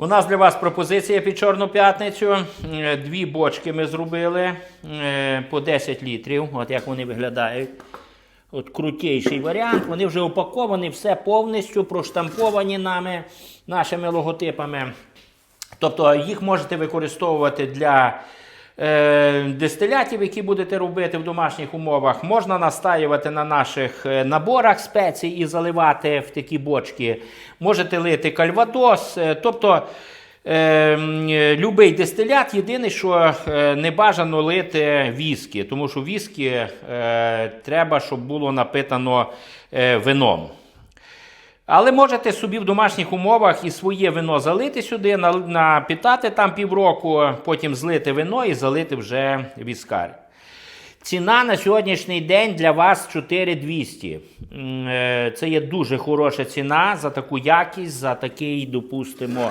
У нас для вас пропозиція під Чорну п'ятницю. Е, Дві бочки ми зробили е, по 10 літрів. От як вони виглядають. От крутіший варіант. Вони вже упаковані, все повністю проштамповані нами, нашими логотипами. Тобто їх можете використовувати для е, дистилятів, які будете робити в домашніх умовах. Можна настаювати на наших е, наборах спецій і заливати в такі бочки. Можете лити кальвадос. е, тобто любий дистилят, єдине, що не бажано лити віскі, тому що віскі треба, щоб було напитано вином. Але можете собі в домашніх умовах і своє вино залити сюди, напітати там півроку, потім злити вино і залити вже віскар. Ціна на сьогоднішній день для вас 4200. Е, Це є дуже хороша ціна за таку якість, за такий, допустимо,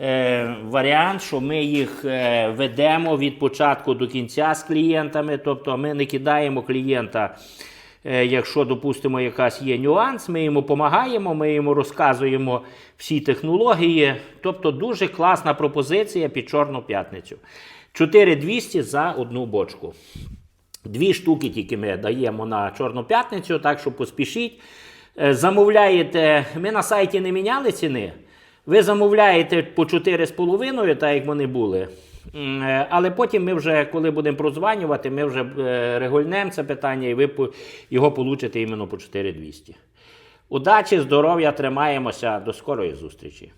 е, варіант, що ми їх е, ведемо від початку до кінця з клієнтами. Тобто ми не кидаємо клієнта. Е, Якщо, допустимо, якась є нюанс, ми йому допомагаємо, ми йому розказуємо всі технології. Тобто дуже класна пропозиція під Чорну п'ятницю. 4200 за одну бочку. Дві штуки тільки ми даємо на Чорну п'ятницю, так що поспішіть. Е, Замовляєте, ми на сайті не міняли ціни. Ви замовляєте по 4,5, так як вони були. Е, Але потім ми вже, коли будемо прозванювати, ми вже е, регульнемо це питання і ви його получите іменно по 4200. Удачі, здоров'я, тримаємося. До скорої зустрічі.